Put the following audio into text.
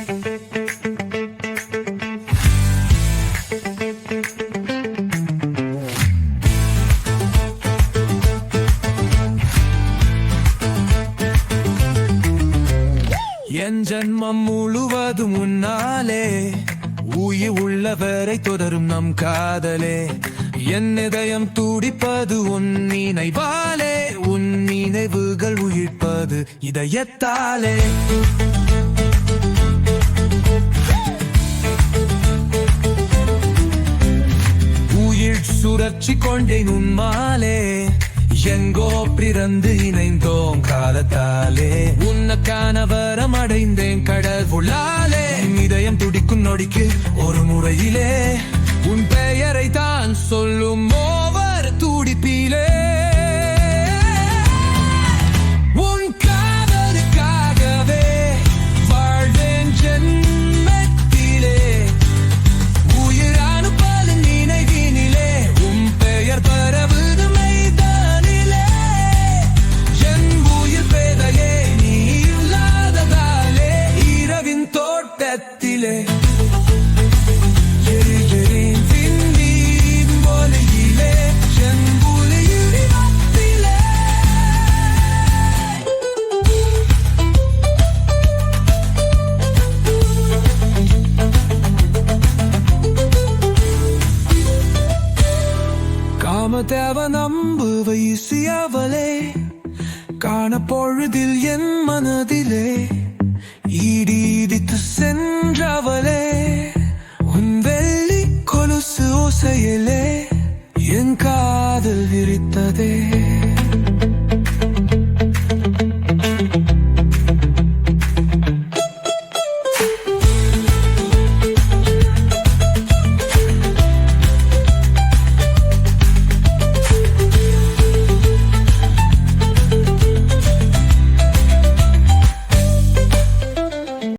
என் ஜன்மம் முழுவதும் உன்னாலே. உயிர் உள்ளவரை தொடரும் நம் காதலே. என் இதயம் துடிப்பது உன் நினைவாலே. உன் நினைவுகள் உயிர்ப்பது இதயத்தாலே. சுழற்சி கொண்டேன் உன்மாலே எங்கோ பிறந்து இணைந்தோம் காலத்தாலே. உன்ன கணவரம் அடைந்தேன் கடவுளாலே. என் இதயம் துடிக்கும் நொடிக்கு ஒரு முறையிலே. உன் பெயரை உள்ளத்திலே எரிகிறேன் விண்மீன் ஒளியிலே என் காமதேவ நம்பு வீசியவளே காண பொழுதில் என் மனதிலே ஈடி வெள்ளி என் காதல் விரித்ததே.